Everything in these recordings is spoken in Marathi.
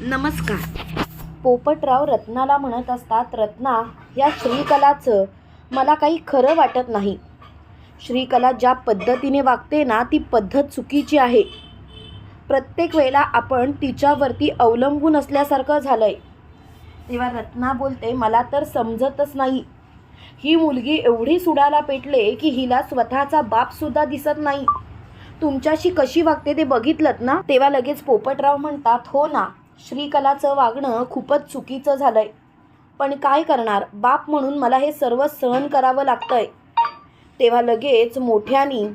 नमस्कार. पोपटराव रत्नाला म्हणत असतात रत्ना या श्रीकलाचं मला काही खरं वाटत नाही. श्रीकला ज्या पद्धतीने वागते ना ती पद्धत चुकीची आहे. प्रत्येक वेळेला आपण तिच्यावरती अवलंबून असल्यासारखं झालं आहे तेव्हा रत्ना बोलते मला तर समजतच नाही. ही मुलगी एवढी सुडाला पेटले की हिला स्वतःचा बापसुद्धा दिसत नाही. तुमच्याशी कशी वागते ते बघितलं ना? तेव्हा लगेच पोपटराव म्हणतात हो ना श्रीकलाचं वागणं खूपच चुकीचं झालंय. पण काय करणार? बाप म्हणून मला हे सर्व सहन करावं लागतंय. तेव्हा लगेच मोठ्यानी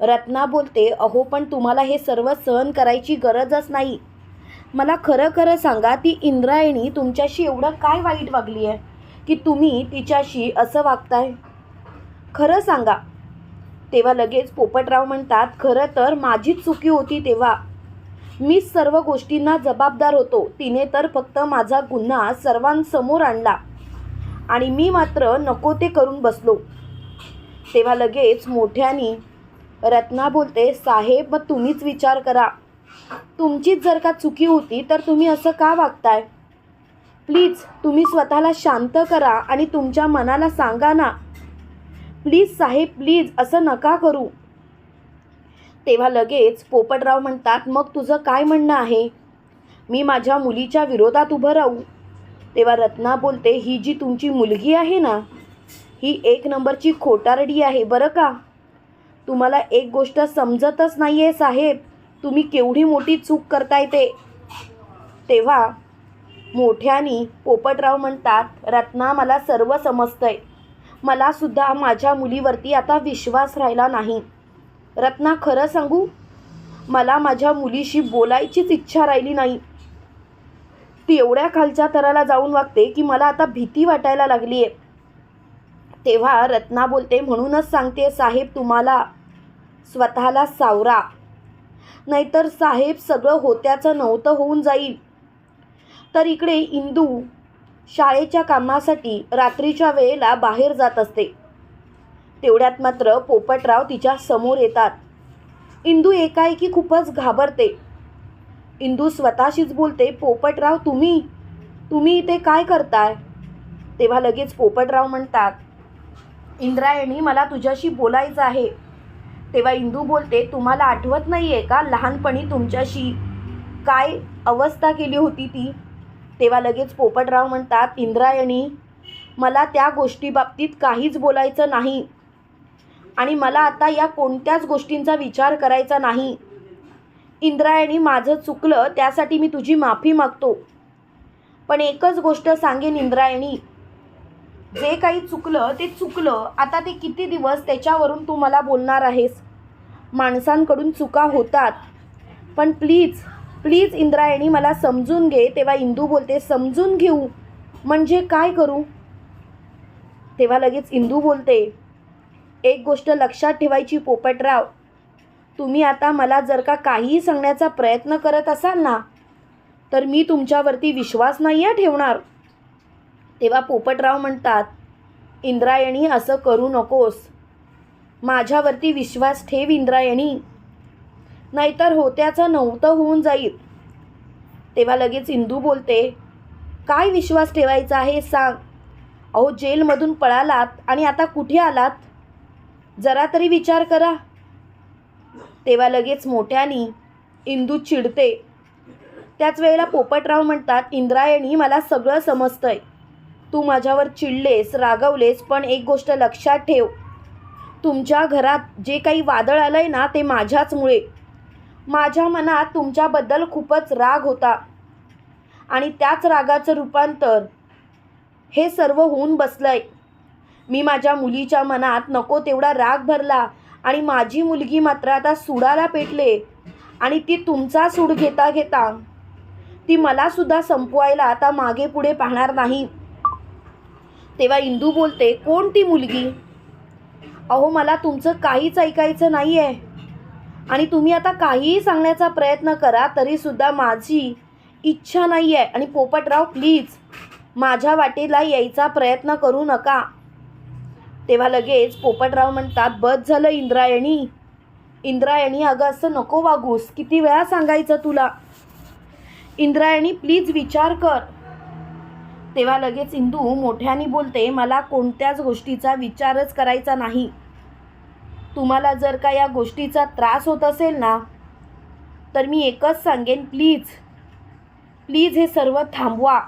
रत्ना बोलते अहो पण तुम्हाला हे सर्व सहन करायची गरजच नाही. मला खरं खरं सांगा ती इंद्रायणी तुमच्याशी एवढं काय वाईट वागली आहे की तुम्ही तिच्याशी असं वागताय? खरं सांगा. तेव्हा लगेच पोपटराव म्हणतात खरं तर माझीच चुकी होती तेव्हा. मीच सर्व गोष्टींना जबाबदार होतो. तिने तर फक्त माझा गुन्हा सर्वांसमोर आणला. आणि मी मात्र नको ते करून बसलो. तेव्हा लगेच मोठ्यानी रत्ना बोलते साहेब मग तुम्हीच विचार करा. तुमचीच जर का चुकी होती तर तुम्ही असं का वागताय? प्लीज तुम्ही स्वतःला शांत करा आणि तुमच्या मनाला सांगा ना. प्लीज साहेब प्लीज असं नका करू. तेव्हा लगेच पोपटराव म्हणतात मग तुझं काय म्हणणं आहे? मी माझ्या मुलीच्या विरोधात उभं राहू. तेव्हा रत्ना बोलते ही जी तुमची मुलगी आहे ना ही एक नंबरची खोटारडी आहे बरं का? तुम्हाला एक गोष्ट समजतच नाही आहे साहेब तुम्ही केवढी मोठी चूक करताय ते. तेव्हा मोठ्यानी पोपटराव म्हणतात रत्ना मला सर्व समजतंय. मला सुद्धा माझ्या मुलीवरती आता विश्वास राहिला नाही. रत्ना खरं सांगू? मला माझ्या मुलीशी बोलायचीच इच्छा राहिली नाही. ती एवढ्या खालच्या थराला जाऊन वागते की मला आता भीती वाटायला लागली आहे तेव्हा रत्ना बोलते म्हणूनच सांगते साहेब तुम्हाला स्वतःला सावरा. नाहीतर साहेब सगळं होत्याचं नव्हतं होऊन जाईल. तर इकडे इंदू शाळेच्या कामासाठी रात्रीच्या वेळेला बाहेर जात असते. तेवढ्यात मात्र पोपटराव तिच्या समोर येतात. इंदू एकाएकी खूपच घाबरते. इंदू स्वतःशीच बोलते पोपटराव तुम्ही? तुम्ही इथे काय करताय? तेव्हा लगेच पोपटराव म्हणतात इंद्रायणी मला तुझ्याशी बोलायचं आहे. तेव्हा इंदू बोलते तुम्हाला आठवत नाही आहे का लहानपणी तुमच्याशी काय अवस्था केली होती ती? तेव्हा लगेच पोपटराव म्हणतात इंद्रायणी मला त्या गोष्टीबाबतीत काहीच बोलायचं नाही. आणि मला आता या कोणत्याच गोष्टींचा विचार करायचा नाही. इंद्रायणी माझं चुकलं त्यासाठी मी तुझी माफी मागतो. पण एकच गोष्ट सांगेन इंद्रायणी. जे काही चुकलं ते चुकलं. आता ते किती दिवस त्याच्यावरून तू मला बोलणार आहेस? माणसांकडून चुका होतात. पण प्लीज प्लीज इंद्रायणी मला समजून घे. तेव्हा इंदू बोलते समजून घेऊ. म्हणजे काय करू? तेव्हा लगेच इंदू बोलते एक गोष्ट लक्षात ठेवायची पोपटराव. तुम्ही आता मला जर का काहीही सांगण्याचा प्रयत्न करत असाल ना तर मी तुमच्यावरती विश्वास नाही आहे ठेवणार. तेव्हा पोपटराव म्हणतात इंद्रायणी असं करू नकोस. माझ्यावरती विश्वास ठेव इंद्रायणी. नाहीतर होत्याचं नव्हतं होऊन जाईल. तेव्हा लगेच इंदू बोलते काय विश्वास ठेवायचा आहे सांग. अहो जेलमधून पळालात आणि आता कुठे आलात? जरा तरी विचार करा. तेव्हा लगेच मोठ्यानी इंदू चिडते. त्याच वेळेला पोपटराव म्हणतात इंद्रायणी मला सगळं समजतंय. तू माझ्यावर चिडलेस रागवलेस पण एक गोष्ट लक्षात ठेव. तुमच्या घरात जे काही वादळ आलं आहे ना ते माझ्याचमुळे. माझ्या मनात तुमच्याबद्दल खूपच राग होता. आणि त्याच रागाचं रूपांतर हे सर्व होऊन बसलं आहे मी माझ्या मुलीच्या मनात नको तेवढा राग भरला आणि माझी मुलगी मात्र आता सुडाला पेटले आणि ती तुमचा सूड घेता घेता ती मलासुद्धा संपवायला आता मागे पुढे पाहणार नाही. तेव्हा इंदू बोलते कोण ती मुलगी? अहो मला तुमचं काहीच ऐकायचं नाही आहे आणि तुम्ही आता काहीही सांगण्याचा प्रयत्न करा तरीसुद्धा माझी इच्छा नाही आहे आणि पोपटराव प्लीज माझ्या वाटेला यायचा प्रयत्न करू नका. तेव्हा लगेच पोपटराव म्हणतात बस झालं इंद्रायणी. इंद्रायणी अगं असं नको वागूस. किती वेळा सांगायचं तुला? इंद्रायणी प्लीज विचार कर. तेव्हा लगेच इंदू मोठ्याने बोलते मला कोणत्याच गोष्टीचा विचारच करायचा नाही. तुम्हाला जर का या गोष्टीचा त्रास होत असेल ना तर मी एकच सांगेन प्लीज. प्लीज हे सर्व थांबवा.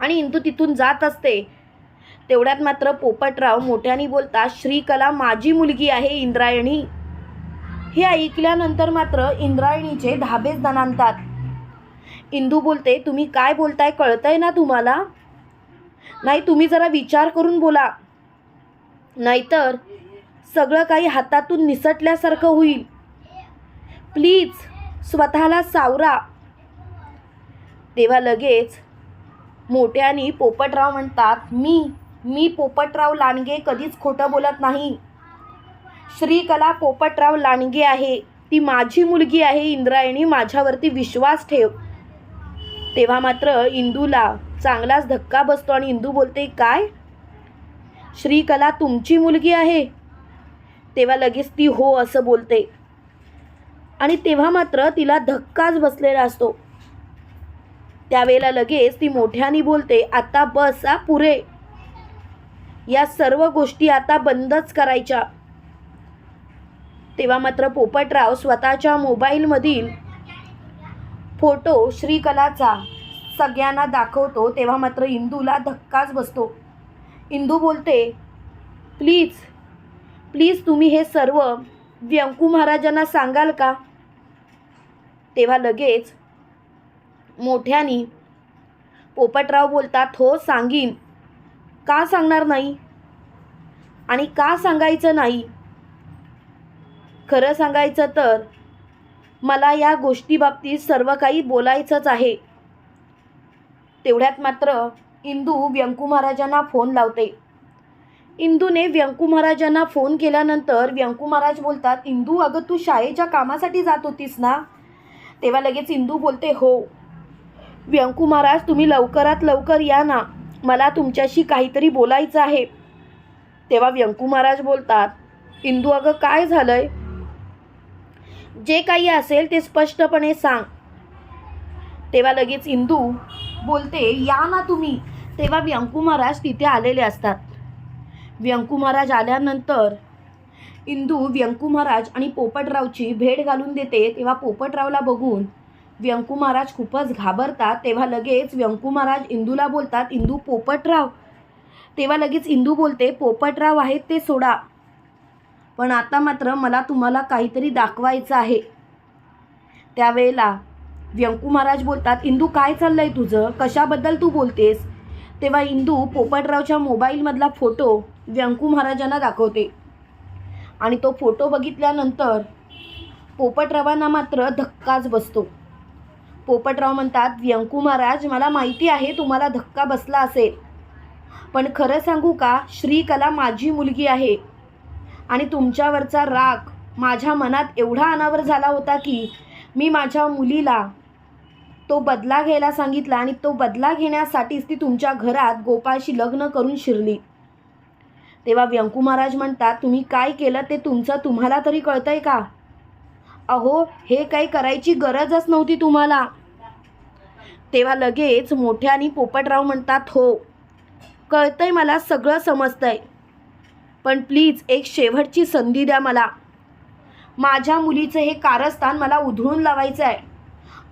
आणि इंदू तिथून जात असते. तेवढ्यात मात्र पोपटराव मोठ्याने बोलता श्रीकला माझी मुलगी आहे इंद्रायणी. हे ऐकल्यानंतर मात्र इंद्रायणीचे धाबेच दणानतात इंदू बोलते तुम्ही काय बोलताय? कळतंय ना तुम्हाला? नाही तुम्ही जरा विचार करून बोला. नाहीतर सगळं काही हातातून निसटल्यासारखं होईल. प्लीज स्वतःला सावरा. तेव्हा लगेच. मोठ्यानी पोपटराव म्हणतात मी मी पोपटराव लांडगे कधीच खोटं बोलत नाही. श्रीकला पोपटराव लांडगे आहे. ती माझी मुलगी आहे इंद्रायणी माझ्यावरती विश्वास ठेव. तेव्हा मात्र इंदूला चांगलाच धक्का बसतो आणि इंदू बोलते काय? श्रीकला तुमची मुलगी आहे? तेव्हा लगेच ती हो असं बोलते. आणि तेव्हा मात्र तिला धक्काच बसलेला असतो. त्यावेळेला लगेच ती मोठ्याने बोलते आता बस आ पुरे या सर्व गोष्टी आता बंदच करायच्या. तेव्हा मात्र पोपटराव स्वतःच्या मोबाईलमधील फोटो श्रीकलाचा सगळ्यांना दाखवतो तेव्हा मात्र इंदूला धक्काच बसतो. इंदू बोलते प्लीज प्लीज तुम्ही हे सर्व व्यंकू महाराजांना सांगाल का? तेव्हा लगेच मोठ्यानी. पोपटराव बोलतात हो सांगीन. का सांगणार नाही? आणि का सांगायचं नाही? खरं सांगायचं तर मला या गोष्टीबाबतीत सर्व काही बोलायचंच आहे. तेवढ्यात मात्र इंदू व्यंकू महाराजांना फोन लावते. इंदूने व्यंकू महाराजांना फोन केल्यानंतर व्यंकू महाराज बोलतात इंदू अगं तू शाळेच्या कामासाठी जात होतीस ना? तेव्हा लगेच इंदू बोलते हो. व्यंकू महाराज तुम्ही लवकरात लवकर या ना. मला तुमच्याशी काहीतरी बोलायचं आहे. तेव्हा व्यंकू महाराज बोलतात इंदू अगं काय झालंय? जे काही असेल ते स्पष्टपणे सांग. तेव्हा लगेच इंदू बोलते या ना तुम्ही. तेव्हा व्यंकू महाराज तिथे आलेले असतात. व्यंकू महाराज आल्यानंतर इंदू व्यंकू महाराज आणि पोपटरावची भेट घालून देते. तेव्हा पोपटरावला बघून व्यंकू महाराज खूपच घाबरतात. तेव्हा लगेच व्यंकू महाराज इंदूला बोलतात इंदू पोपटराव. तेव्हा लगेच इंदू बोलते पोपटराव आहेत ते सोडा. पण आता मात्र मला तुम्हाला काहीतरी दाखवायचं आहे. त्यावेळेला व्यंकू महाराज बोलतात इंदू काय चाललं आहे तुझं? कशाबद्दल तू बोलतेस? तेव्हा इंदू पोपटरावच्या मोबाईलमधला फोटो व्यंकू महाराजांना दाखवते. आणि तो फोटो बघितल्यानंतर पोपटरावांना मात्र धक्काच बसतो. पोपटराव म्हणतात व्यंकू महाराज मला माहिती आहे तुम्हाला धक्का बसला असेल. पण खरं सांगू का श्रीकला माझी मुलगी आहे. आणि तुमच्यावरचा राग माझ्या मनात एवढा अनावर झाला होता की मी माझ्या मुलीला तो बदला घ्यायला सांगितला आणि तो बदला घेण्यासाठीच ती तुमच्या घरात गोपाळशी लग्न करून शिरली. तेव्हा व्यंकू महाराज म्हणतात तुम्ही काय केलं ते तुमचं तुम्हाला तरी कळतंय का? अहो हे काही करायची गरजच नव्हती तुम्हाला. तेव्हा लगेच मोठ्याने पोपटराव म्हणतात हो कळतंय मला सगळं समजतंय. पण प्लीज एक शेवटची संधी द्या मला. माझ्या मुलीचं हे कारस्थान मला उधळून लावायचं आहे.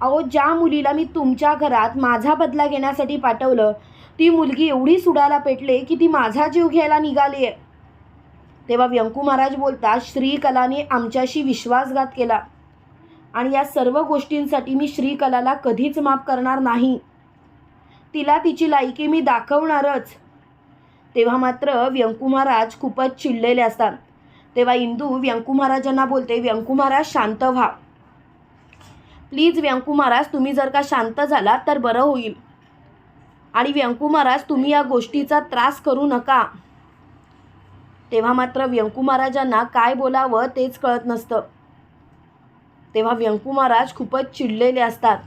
अहो ज्या मुलीला मी तुमच्या घरात माझा बदला घेण्यासाठी पाठवलं ती मुलगी एवढी सुडायला पेटले की ती माझा जीव घ्यायला निघाली आहे तेव्हा व्यंकू महाराज बोलतात श्रीकलाने आमच्याशी विश्वासघात केला. आणि या सर्व गोष्टींसाठी मी श्रीकलाला कधीच माफ करणार नाही. तिला तिची लायकी मी दाखवणारच. तेव्हा मात्र व्यंकू महाराज खूपच चिडलेले असतात. तेव्हा इंदू व्यंकू महाराजांना बोलते व्यंकू महाराज शांत व्हा. प्लीज व्यंकू महाराज तुम्ही जर का शांत झाला तर बरं होईल. आणि व्यंकू महाराज तुम्ही या गोष्टीचा त्रास करू नका. तेव्हा मात्र व्यंकू महाराजांना काय बोलावं तेच कळत नसतं. तेव्हा व्यंकू महाराज खूपच चिडलेले असतात.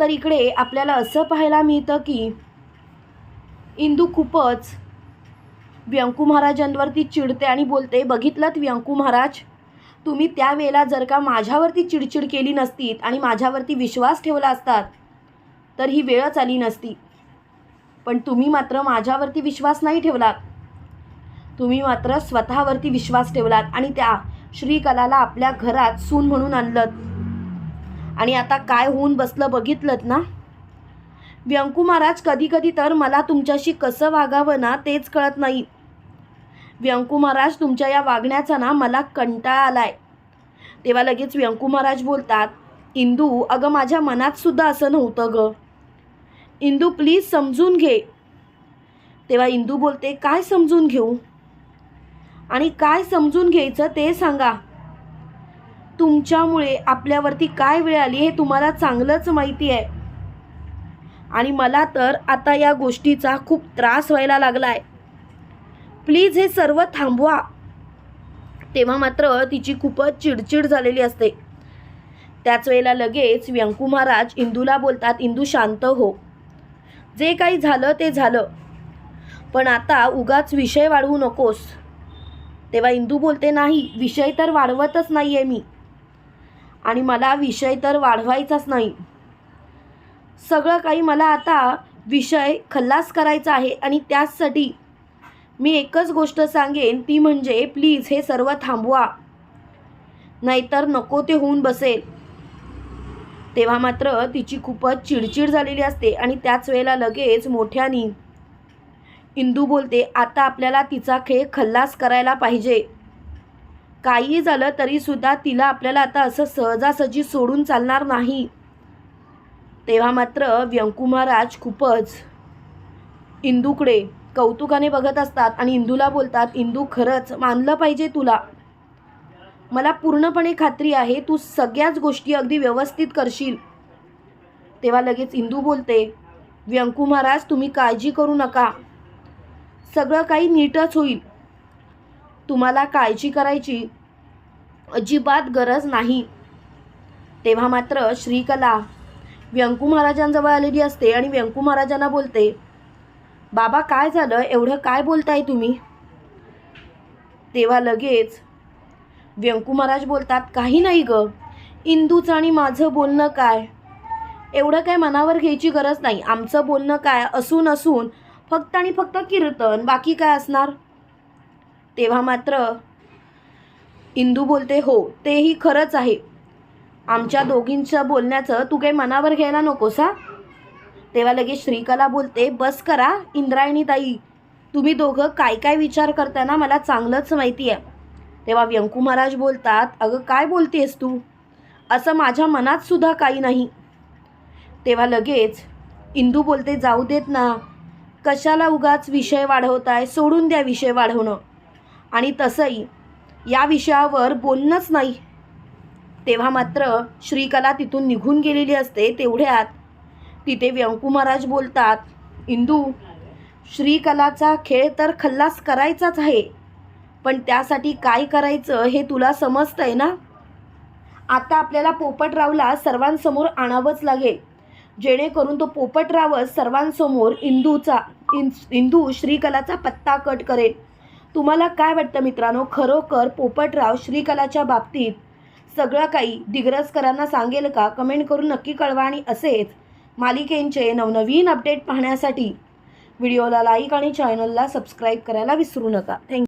तर इकडे आपल्याला असं पाहायला मिळतं की इंदू खूपच व्यंकू महाराजांवरती चिडते आणि बोलते बघितलं व्यंकू महाराज तुम्ही त्यावेळेला जर का माझ्यावरती चिडचिड केली नसतीत आणि माझ्यावरती विश्वास ठेवला असतात तर ही वेळच आली नसती. पण तुम्ही मात्र माझ्यावरती विश्वास नाही ठेवलात. तुम्ही मात्र स्वतःवरती विश्वास ठेवलात आणि त्या श्रीकलाला आपल्या घरात सून म्हणून आणलं आणि आता काय होऊन बसलं बघितलं ना? व्यंकू महाराज कधी कधी तर मला तुमच्याशी कसं वागावं ना तेच कळत नाही. व्यंकू महाराज तुमच्या या वागण्याचा ना मला कंटाळा आलाय. तेव्हा लगेच व्यंकू महाराज बोलतात इंदू अगं माझ्या मनात सुद्धा असं नव्हतं ग. इंदू प्लीज समजून घे. तेव्हा इंदू बोलते काय समजून घेऊ? आणि काय समजून घ्यायचं ते सांगा. तुमच्यामुळे आपल्यावरती काय वेळ आली हे तुम्हाला चांगलंच माहिती आहे. आणि मला तर आता या गोष्टीचा खूप त्रास व्हायला लागला आहे प्लीज हे सर्व थांबवा. तेव्हा मात्र तिची खूपच चिडचिड झालेली असते. त्याच वेळेला लगेच व्यंकू महाराज इंदूला बोलतात इंदू शांत हो. जे काही झालं ते झालं. पण आता उगाच विषय वाढवू नकोस. तेव्हा इंदू बोलते नाही विषय तर वाढवतच नाही आहे मी. आणि मला विषय तर वाढवायचाच नाही. सगळं काही मला आता विषय खल्लास करायचा आहे आणि त्याचसाठी मी एकच गोष्ट सांगेन ती म्हणजे प्लीज हे सर्व थांबवा. नाहीतर नको ते होऊन बसेल. तेव्हा मात्र तिची खूपच चिडचिड झालेली असते आणि त्याच वेळेला लगेच मोठ्यानी इंदू बोलते आता आपल्याला तिचा खेळ खल्लास करायला पाहिजे. काही झालं तरीसुद्धा तिला आपल्याला आता असं सहजासहजी सोडून चालणार नाही. तेव्हा मात्र व्यंकू महाराज खूपच इंदूकडे कौतुकाने बघत असतात आणि इंदूला बोलतात इंदू खरंच मानलं पाहिजे तुला. मला पूर्णपणे खात्री आहे तू सगळ्याच गोष्टी अगदी व्यवस्थित करशील. तेव्हा लगेच इंदू बोलते व्यंकू महाराज तुम्ही काळजी करू नका. सगळं काही नीटच होईल. तुम्हाला काळजी करायची अजिबात गरज नाही. तेव्हा मात्र श्रीकला व्यंकू महाराजांजवळ आलेली असते आणि व्यंकू महाराजांना बोलते बाबा काय झालं? एवढं काय बोलताय तुम्ही? तेव्हा लगेच व्यंकू महाराज बोलतात काही नाही ग. इंदूचं आणि माझं बोलणं काय? एवढं काय मनावर घ्यायची गरज नाही. आमचं बोलणं काय असून असून फक्त आणि फक्त कीर्तन. बाकी काय असणार? तेव्हा मात्र इंदू बोलते हो तेही खरंच आहे. आमच्या दोघींच्या बोलण्याचं तू काही मनावर घ्यायला नकोस हा? तेव्हा लगेच श्रीकला बोलते बस करा इंद्रायणी ताई. तुम्ही दोघं काय काय विचार करताना मला चांगलंच माहिती आहे. तेव्हा व्यंकू महाराज बोलतात अगं काय बोलतेस तू? असं माझ्या मनात सुद्धा काही नाही. तेव्हा लगेच इंदू बोलते जाऊ देत ना. कशाला उगाच विषय वाढवताय सोडून द्या विषय वाढवणं. आणि तसंही या विषयावर बोलणंच नाही. तेव्हा मात्र श्रीकला तिथून निघून गेलेली असते तेवढ्यात. तिथे व्यंकू महाराज बोलतात इंदू श्रीकलाचा खेळ तर खल्लास करायचाच आहे. पण त्यासाठी काय करायचं हे तुला समजतंय ना? आता आपल्याला पोपटरावला सर्वांसमोर आणावंच लागेल. जेणेकरून तो पोपटरावच सर्वांसमोर इंदूचा इन इंदू श्रीकलाचा पत्ता कट करेल तुम्हाला काय वाटतं मित्रांनो? खरोखर पोपटराव श्रीकलाच्या बाबतीत सगळं काही दिग्रजकरांना सांगेल का? कमेंट करून नक्की कळवा आणि असेच मालिकेंचे नवनवीन अपडेट पाहण्यासाठी व्हिडिओला लाईक आणि चॅनलला सबस्क्राईब करायला विसरू नका. थँक्यू